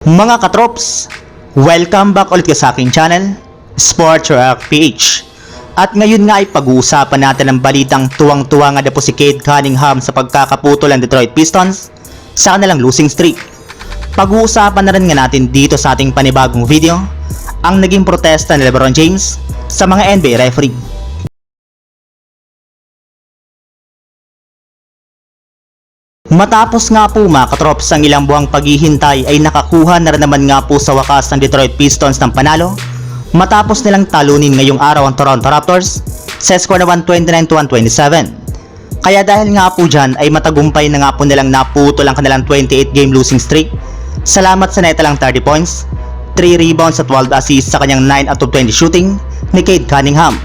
Mga katrops, welcome back ulit sa aking channel, Sports Rock PH. At ngayon nga ay pag-uusapan natin ang balitang tuwang-tuwa nga na po si Cade Cunningham sa pagkakaputol ng Detroit Pistons sa kanilang losing streak. Pag-uusapan na rin nga natin dito sa ating panibagong video ang naging protesta ni LeBron James sa mga NBA referee. Matapos nga po mga katrops ang ilang buwang paghihintay ay nakakuha na rin naman nga po sa wakas ng Detroit Pistons ng panalo matapos nilang talunin ngayong araw ang Toronto Raptors sa score na 129-127. Kaya dahil nga po dyan ay matagumpay na nga po nilang naputol ang kanilang 28 game losing streak. Salamat sa neta lang 30 points, 3 rebounds at 12 assists sa kanyang 9 out of 20 shooting ni Cade Cunningham.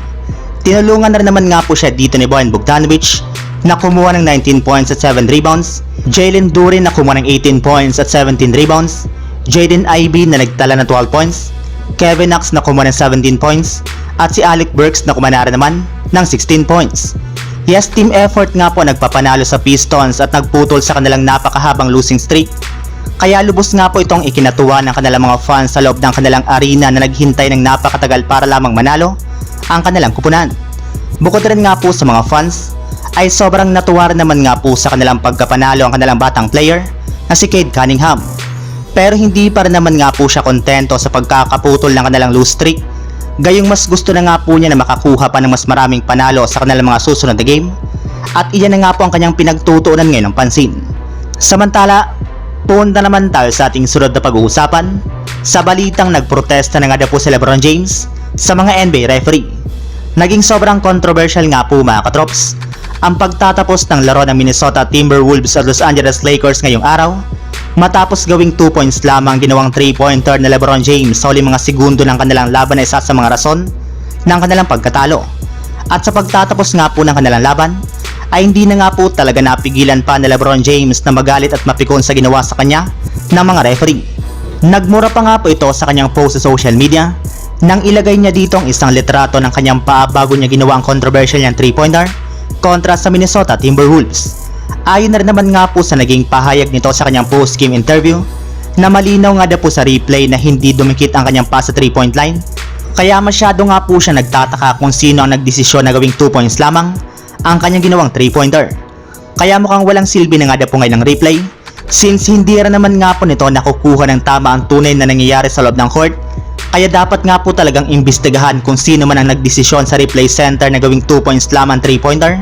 Tinulungan na rin naman nga po siya dito ni Boyan Bogdanovic na kumuha ng 19 points at 7 rebounds, Jalen Duren na kumuha ng 18 points at 17 rebounds, Jaden Ivey na nagtala ng 12 points, Kevin Knox na kumuha ng 17 points, at si Alec Burks na kumanara naman ng 16 points. Yes, team effort nga po nagpapanalo sa Pistons at nagputol sa kanilang napakahabang losing streak. Kaya lubos nga po itong ikinatuwa ng kanilang mga fans sa loob ng kanilang arena na naghintay ng napakatagal para lamang manalo ang kanilang kupunan. Bukod rin nga po sa mga fans, ay sobrang natuwa naman nga po sa kanilang pagkapanalo ang kanilang batang player na si Cade Cunningham. Pero hindi pa rin naman nga po siya kontento sa pagkakaputol ng kanilang lose streak. Gayong mas gusto na nga po niya na makakuha pa ng mas maraming panalo sa kanilang mga susunod na game. At iyan na nga po ang kanyang pinagtutuunan ngayon ng pansin. Samantala, punta naman tayo sa ating sunod na pag-uusapan sa balitang nagprotesta na nga daw po si Lebron James sa mga NBA referee. Naging sobrang controversial nga po mga katrops ang pagtatapos ng laro ng Minnesota Timberwolves at Los Angeles Lakers ngayong araw matapos gawing 2 points lamang ginawang 3-pointer na Lebron James sa huling mga segundo ng kanilang laban ay isa sa mga rason ng kanilang pagkatalo. At sa pagtatapos nga po ng kanilang laban, ay hindi na nga po talaga napigilan pa ni Lebron James na magalit at mapikon sa ginawa sa kanya ng mga referee. Nagmura pa nga po ito sa kanyang post sa social media nang ilagay niya dito ang isang litrato ng kanyang paa bago niya ginawa ang controversial niyang 3-pointer kontra sa Minnesota Timberwolves. Ayon na rin naman nga po sa naging pahayag nito sa kanyang post-game interview na malinaw nga daw po sa replay na hindi dumikit ang kanyang pass sa 3-point line kaya masyado nga po siya nagtataka kung sino ang nagdesisyon na gawing 2 points lamang ang kanyang ginawang 3-pointer. Kaya mukhang walang silbi na nga daw po ngayon ng replay since hindi rin naman nga po nito nakukuha ng tama ang tunay na nangyayari sa loob ng court kaya dapat nga po talagang imbestigahan kung sino man ang nagdesisyon sa replay center na gawing 2 points lamang 3-pointer